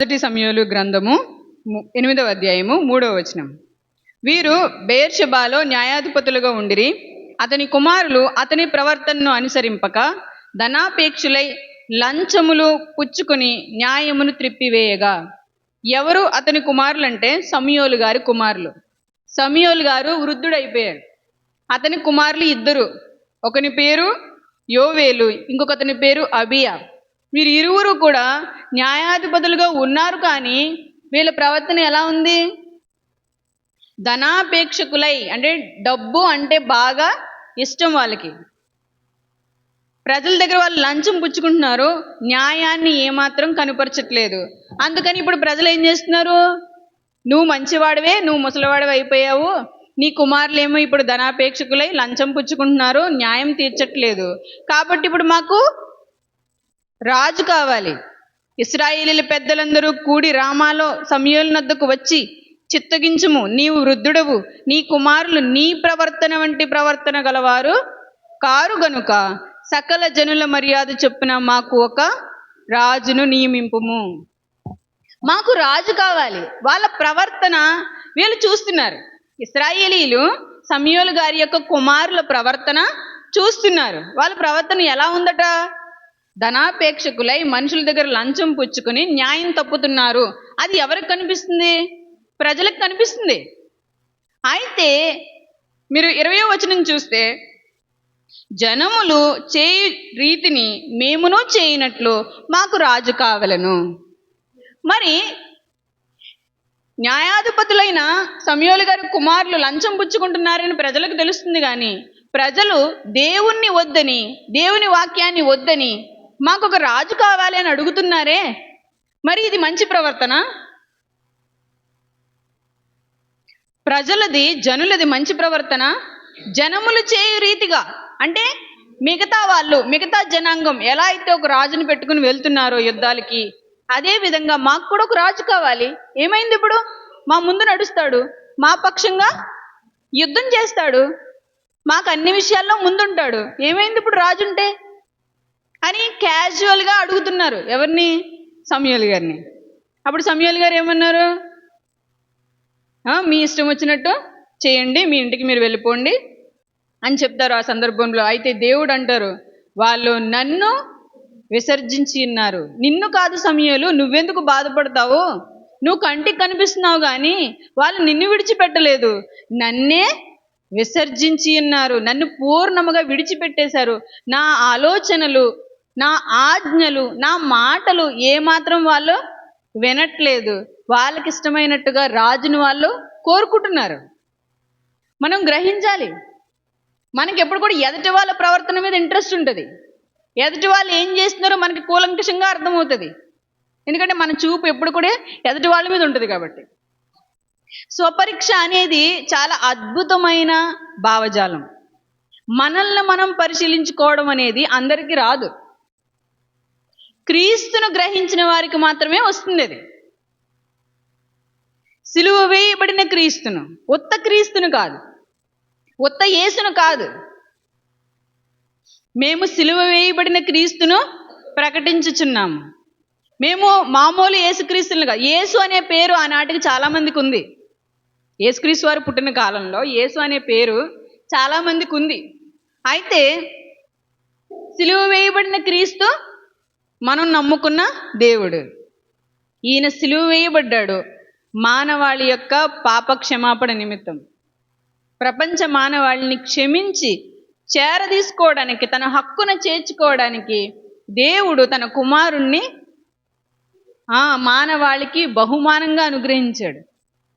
మొదటి సమయంలో గ్రంథము ఎనిమిదవ అధ్యాయము మూడవ వచనం. వీరు బేర్షబాలో న్యాయాధిపతులుగా ఉండిరి అతని కుమారులు అతని ప్రవర్తనను అనుసరింపక ధనాపేక్షులై లంచములు పుచ్చుకొని న్యాయమును త్రిప్పివేయగా. ఎవరు అతని కుమారులంటే సమయోలు గారి కుమారులు. సమయోలు గారు వృద్ధుడైపోయారు అతని కుమారులు ఇద్దరు. ఒకని పేరు యోవేలు ఇంకొకతని పేరు అబియా. వీరు ఇరువురు కూడా న్యాయాధిపతులుగా ఉన్నారు కానీ వీళ్ళ ప్రవర్తన ఎలా ఉంది? ధనాపేక్షకులై అంటే డబ్బు అంటే బాగా ఇష్టం వాళ్ళకి. ప్రజల దగ్గర వాళ్ళు లంచం పుచ్చుకుంటున్నారు న్యాయాన్ని ఏమాత్రం కనుపరచట్లేదు. అందుకని ఇప్పుడు ప్రజలు ఏం చేస్తున్నారు? నువ్వు మంచివాడివే నువ్వు ముసలివాడివి అయిపోయావు నీ కుమారులేమో ఇప్పుడు ధనాపేక్షకులై లంచం పుచ్చుకుంటున్నారు న్యాయం తీర్చట్లేదు. కాబట్టి ఇప్పుడు మాకు రాజు కావాలి. ఇస్రాయేలీల పెద్దలందరూ కూడి రామాలో సమయోల నద్దకు వచ్చి చిత్తగించుము. నీవు వృద్ధుడవు. నీ కుమారులు నీ ప్రవర్తన వంటి ప్రవర్తన గలవారు కారు గనుక. సకల జనుల మర్యాద చొప్పున మాకు ఒక రాజును నియమింపుము. మాకు రాజు కావాలి. వాళ్ళ ప్రవర్తన వీళ్ళు చూస్తున్నారు. ఇస్రాయేలీలు సమయోలు గారి యొక్క కుమారుల ప్రవర్తన చూస్తున్నారు. వాళ్ళ ప్రవర్తన ఎలా ఉందట? ధనాపేక్షకులై మనుషుల దగ్గర లంచం పుచ్చుకొని న్యాయం తప్పుతున్నారు. అది ఎవరికి కనిపిస్తుంది? ప్రజలకు కనిపిస్తుంది. అయితే మీరు ఇరవై వచనం చూస్తే జనములు చేయు రీతిని మేమును చేయనట్లు మాకు రాజు కావలను. మరి న్యాయాధిపతులైన సమయోలు గారి కుమారులు లంచం పుచ్చుకుంటున్నారని ప్రజలకు తెలుస్తుంది కానీ ప్రజలు దేవుణ్ణి వద్దని దేవుని వాక్యాన్ని వద్దని మాకు ఒక రాజు కావాలి అని అడుగుతున్నారే? మరి ఇది మంచి ప్రవర్తన? ప్రజలది జనులది మంచి ప్రవర్తన? జనములు చేయు రీతిగా అంటే మిగతా వాళ్ళు మిగతా జనాంగం ఎలా అయితే ఒక రాజుని పెట్టుకుని వెళ్తున్నారో యుద్ధాలకి అదే విధంగా మాకు కూడా ఒక రాజు కావాలి. ఏమైంది ఇప్పుడు? మా ముందు నడుస్తాడు మా పక్షంగా యుద్ధం చేస్తాడు మాకు అన్ని విషయాల్లో ముందుంటాడు. ఏమైంది ఇప్పుడు రాజు ఉంటే అని క్యాజువల్గా అడుగుతున్నారు. ఎవరిని? సమయాలు గారిని. అప్పుడు సమయాలు గారు ఏమన్నారు? మీ ఇష్టం వచ్చినట్టు చేయండి మీ ఇంటికి మీరు వెళ్ళిపోండి అని చెప్తారు ఆ సందర్భంలో. అయితే దేవుడు అంటారు వాళ్ళు నన్ను విసర్జించి ఉన్నారు. నిన్ను కాదు సమయాలు నువ్వెందుకు బాధపడతావు? నువ్వు కంటికి కనిపిస్తున్నావు కానీ వాళ్ళు నిన్ను విడిచిపెట్టలేదు. నన్నే విసర్జించి ఉన్నారు. నన్ను పూర్ణముగా విడిచిపెట్టేశారు. నా ఆలోచనలు నా ఆజ్ఞలు నా మాటలు ఏమాత్రం వాళ్ళు వినట్లేదు. వాళ్ళకి ఇష్టమైనట్టుగా రాజును వాళ్ళు కోరుకుంటున్నారు. మనం గ్రహించాలి. మనకి ఎప్పుడు కూడా ఎదుటి వాళ్ళ ప్రవర్తన మీద ఇంట్రెస్ట్ ఉంటుంది. ఎదుటి వాళ్ళు ఏం చేస్తున్నారో మనకి కూలంకషంగా అర్థమవుతుంది. ఎందుకంటే మన చూపు ఎప్పుడు కూడా ఎదుటి వాళ్ళ మీద ఉంటుంది కాబట్టి. స్వపరీక్ష అనేది చాలా అద్భుతమైన భావజాలం. మనల్ని మనం పరిశీలించుకోవడం అనేది అందరికీ రాదు. క్రీస్తును గ్రహించిన వారికి మాత్రమే వస్తుంది అది. సిలువ వేయబడిన క్రీస్తును ఉత్త క్రీస్తును కాదు. ఉత్త యేసును కాదు. మేము సిలువ వేయబడిన క్రీస్తును ప్రకటించుచున్నాము. మేము మామూలు యేసుక్రీస్తులను కాదు. యేసు అనే పేరు ఆనాటికి చాలామందికి ఉంది. యేసుక్రీస్తు వారు పుట్టిన కాలంలో యేసు అనే పేరు చాలా మందికి ఉంది. అయితే సిలువ వేయబడిన క్రీస్తు మనం నమ్ముకున్న దేవుడు. ఈయన సిలువ వేయబడ్డాడు మానవాళి యొక్క పాప క్షమాపణ నిమిత్తం. ప్రపంచ మానవాళిని క్షమించి చేరదీసుకోవడానికి తన హక్కున చేర్చుకోవడానికి దేవుడు తన కుమారుణ్ణి ఆ మానవాళికి బహుమానంగా అనుగ్రహించాడు.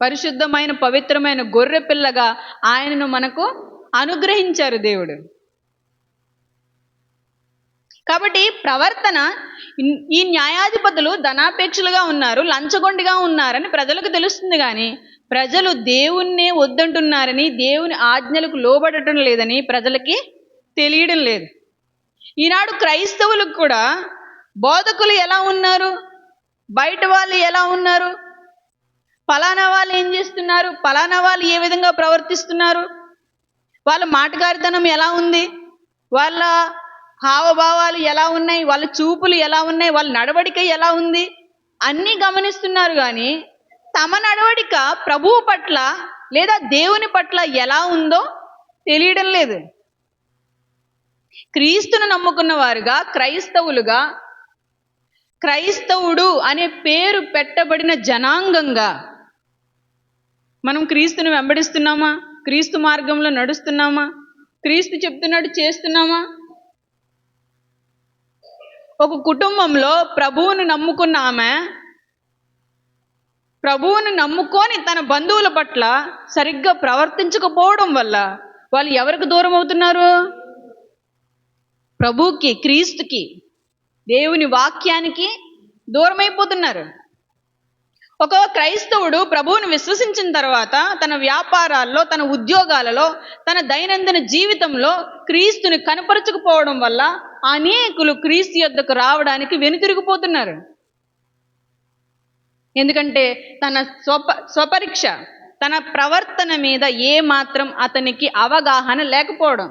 పరిశుద్ధమైన పవిత్రమైన గొర్రె పిల్లగా ఆయనను మనకు అనుగ్రహించారు దేవుడు. కాబట్టి ప్రవర్తన ఈ న్యాయాధిపతులు ధనాపేక్షలుగా ఉన్నారు లంచగొండిగా ఉన్నారని ప్రజలకు తెలుస్తుంది కానీ ప్రజలు దేవుణ్ణే వద్దంటున్నారని దేవుని ఆజ్ఞలకు లోబడటం లేదని ప్రజలకి తెలియడం లేదు. ఈనాడు క్రైస్తవులకు కూడా బోధకులు ఎలా ఉన్నారు? బయట వాళ్ళు ఎలా ఉన్నారు? ఫలానా వాళ్ళు ఏం చేస్తున్నారు? ఫలానా వాళ్ళు ఏ విధంగా ప్రవర్తిస్తున్నారు? వాళ్ళ మాటగారితనం ఎలా ఉంది? వాళ్ళ హావభావాలు ఎలా ఉన్నాయి? వాళ్ళ చూపులు ఎలా ఉన్నాయి? వాళ్ళ నడవడిక ఎలా ఉంది? అన్నీ గమనిస్తున్నారు కానీ తమ నడవడిక ప్రభువు పట్ల లేదా దేవుని పట్ల ఎలా ఉందో తెలియడం లేదు. క్రీస్తును నమ్ముకున్న వారుగా క్రైస్తవులుగా క్రైస్తవుడు అనే పేరు పెట్టబడిన జనాంగంగా మనం క్రీస్తుని వెంబడిస్తున్నామా? క్రీస్తు మార్గంలో నడుస్తున్నామా? క్రీస్తు చెప్తున్నట్టు చేస్తున్నామా? ఒక కుటుంబంలో ప్రభువును నమ్ముకున్న ఆమె ప్రభువును నమ్ముకొని తన బంధువుల పట్ల సరిగ్గా ప్రవర్తించకపోవడం వల్ల వాళ్ళు ఎవరికి దూరం అవుతున్నారు? ప్రభుకి క్రీస్తుకి దేవుని వాక్యానికి దూరమైపోతున్నారు ఒక క్రైస్తవుడు ప్రభువుని విశ్వసించిన తర్వాత తన వ్యాపారాల్లో తన ఉద్యోగాలలో తన దైనందిన జీవితంలో క్రీస్తుని కనపరచకపోవడం వల్ల అనేకులు క్రీస్తు యొద్దకు రావడానికి వెనుతిరిగిపోతున్నారు. ఎందుకంటే తన స్వప స్వపరీక్ష తన ప్రవర్తన మీద ఏ మాత్రం అతనికి అవగాహన లేకపోవడం.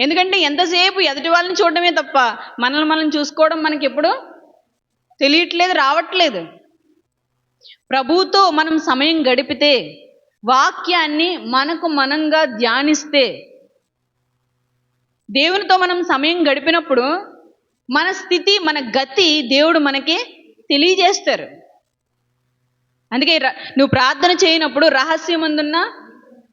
ఎందుకంటే ఎంతసేపు ఎదుటి వాళ్ళని చూడడమే తప్ప మనల్ని మనం చూసుకోవడం మనకి ఎప్పుడు తెలియట్లేదు రావట్లేదు. ప్రభుతో మనం సమయం గడిపితే వాక్యాన్ని మనకు మనంగా ధ్యానిస్తే దేవునితో మనం సమయం గడిపినప్పుడు మన స్థితి మన గతి దేవుడు మనకి తెలియజేస్తారు. అందుకే నువ్వు ప్రార్థన చేయనప్పుడు రహస్యమందున్న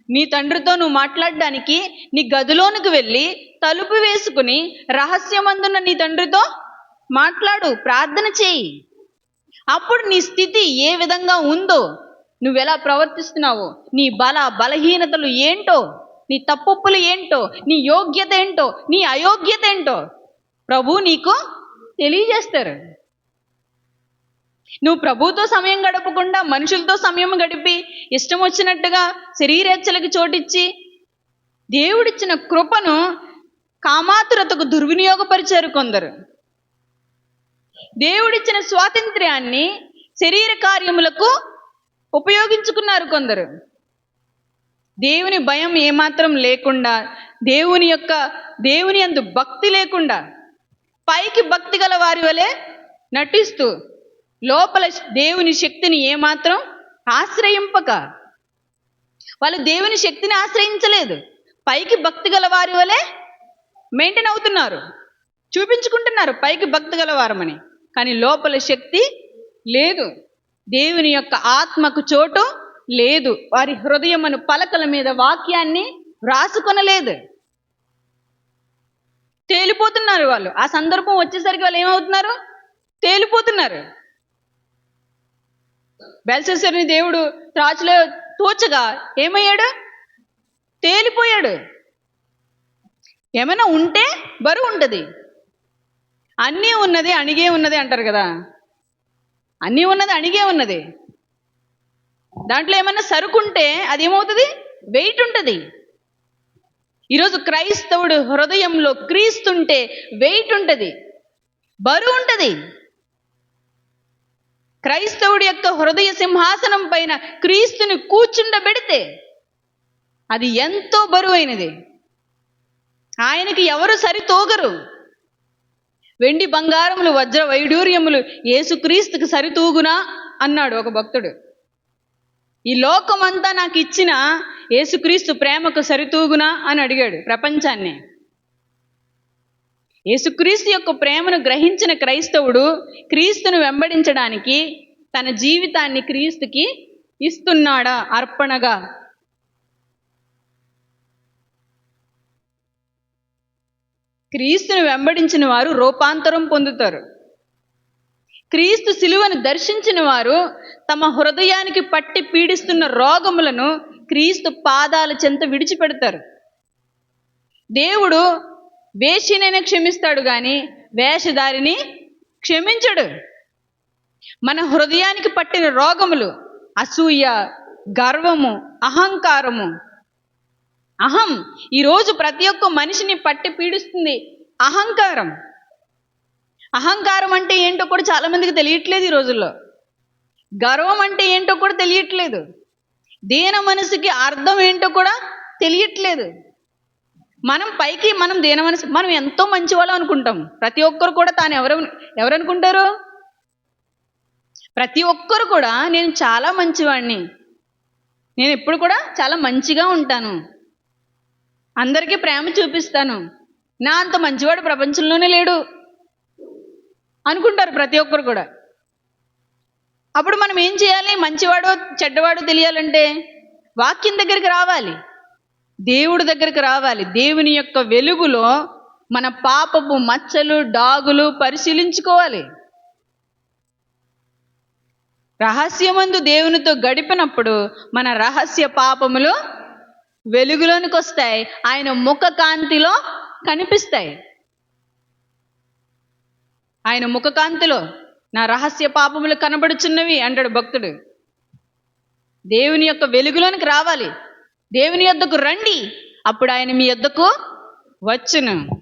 నీ తండ్రితో నువ్వు మాట్లాడడానికి నీ గదిలోనికి వెళ్ళి తలుపు వేసుకుని రహస్యమందున్న నీ తండ్రితో మాట్లాడు ప్రార్థన చేయి. అప్పుడు నీ స్థితి ఏ విధంగా ఉందో నువ్వెలా ప్రవర్తిస్తున్నావో నీ బల బలహీనతలు ఏంటో నీ తప్పులు ఏంటో నీ యోగ్యత ఏంటో నీ అయోగ్యత ఏంటో ప్రభు నీకు తెలియజేస్తారు. నువ్వు ప్రభుతో సమయం గడపకుండా మనుషులతో సమయం గడిపి ఇష్టం వచ్చినట్టుగా శరీరేచ్ఛలకు చోటిచ్చి దేవుడిచ్చిన కృపను కామాతురతకు దుర్వినియోగపరిచారు కొందరు. దేవుడిచ్చిన స్వాతంత్ర్యాన్ని శరీర కార్యములకు ఉపయోగించుకున్నారు కొందరు. దేవుని భయం ఏమాత్రం లేకుండా దేవుని యొక్క దేవుని అందు భక్తి లేకుండా పైకి భక్తి గల వారి వలె నటిస్తూ లోపల దేవుని శక్తిని ఏమాత్రం ఆశ్రయింపక వాళ్ళు దేవుని శక్తిని ఆశ్రయించలేదు. పైకి భక్తి గల వారి వలె మెయింటైన్ అవుతున్నారు. చూపించుకుంటున్నారు పైకి భక్తి గలవారమని కానీ లోపల శక్తి లేదు. దేవుని యొక్క ఆత్మకు చోటు లేదు. వారి హృదయమును పలకల మీద వాక్యాన్ని వ్రాసుకొనలేదు తేలిపోతున్నారు వాళ్ళు. ఆ సందర్భం వచ్చేసరికి వాళ్ళు ఏమవుతున్నారు? తేలిపోతున్నారు. బెల్సెసర్ని దేవుడు త్రాచులో తోచగా ఏమయ్యాడు? తేలిపోయాడు. ఏమైనా ఉంటే బరువు ఉంటుంది. అన్నీ ఉన్నది అణిగే ఉన్నది అంటారు కదా. అన్నీ ఉన్నది అణిగే ఉన్నది. దాంట్లో ఏమైనా సరుకుంటే అది ఏమవుతుంది? వెయిట్ ఉంటుంది. ఈరోజు క్రైస్తవుడు హృదయంలో క్రీస్తుంటే వెయిట్ ఉంటుంది. బరువు ఉంటుంది. క్రైస్తవుడి యొక్క హృదయ సింహాసనం పైన క్రీస్తుని కూర్చుండబెడితే అది ఎంతో బరువైనది. ఆయనకి ఎవరు సరితూగరు? వెండి బంగారములు వజ్ర వైడూర్యములు ఏసుక్రీస్తుకు సరితూగునా? అన్నాడు ఒక భక్తుడు. ఈ లోకమంతా నాకు ఇచ్చిన యేసుక్రీస్తు ప్రేమకు సరితూగునా అని అడిగాడు ప్రపంచాన్ని. యేసుక్రీస్తు యొక్క ప్రేమను గ్రహించిన క్రైస్తవుడు క్రీస్తును వెంబడించడానికి తన జీవితాన్ని క్రీస్తుకి ఇస్తున్నాడా అర్పణగా? క్రీస్తును వెంబడించిన వారు రూపాంతరం పొందుతారు. క్రీస్తు శిలువను దర్శించిన వారు తమ హృదయానికి పట్టి పీడిస్తున్న రోగములను క్రీస్తు పాదాల చెంత విడిచిపెడతారు. దేవుడు వేషినైనా క్షమిస్తాడు కానీ వేషధారిని క్షమించడు. మన హృదయానికి పట్టిన రోగములు అసూయ గర్వము అహంకారము. అహం ఈరోజు ప్రతి ఒక్క మనిషిని పట్టి పీడిస్తుంది అహంకారం. అహంకారం అంటే ఏంటో కూడా చాలా మందికి తెలియట్లేదు ఈ రోజుల్లో. గర్వం అంటే ఏంటో కూడా తెలియట్లేదు. దీన మనసుకి అర్థం ఏంటో కూడా తెలియట్లేదు. మనం పైకి మనం దేని మనసు మనం ఎంతో మంచి వాళ్ళం అనుకుంటాం. ప్రతి ఒక్కరు కూడా తాను ఎవరు ఎవరు అనుకుంటారు ప్రతి ఒక్కరు కూడా నేను చాలా మంచివాడిని నేను ఎప్పుడు కూడా చాలా మంచిగా ఉంటాను. అందరికీ ప్రేమ చూపిస్తాను. నా అంత మంచివాడు ప్రపంచంలోనే లేడు. అనుకుంటారు ప్రతి ఒక్కరు కూడా. అప్పుడు మనం ఏం చేయాలి? మంచివాడో చెడ్డవాడో తెలియాలంటే వాక్యం దగ్గరికి రావాలి. దేవుడి దగ్గరికి రావాలి. దేవుని యొక్క వెలుగులో మన పాపపు మచ్చలు డాగులు పరిశీలించుకోవాలి. రహస్యమందు దేవునితో గడిపినప్పుడు మన రహస్య పాపములు వెలుగులోనికి వస్తాయి ఆయన ముఖ కాంతిలో కనిపిస్తాయి. ఆయన ముఖకాంతిలో నా రహస్య పాపములు కనబడుచున్నవి అంటాడు భక్తుడు. దేవుని యొక్క వెలుగులోనికి రావాలి. దేవుని యొద్దకు రండి. అప్పుడు ఆయన మీ యొద్దకు వచ్చును.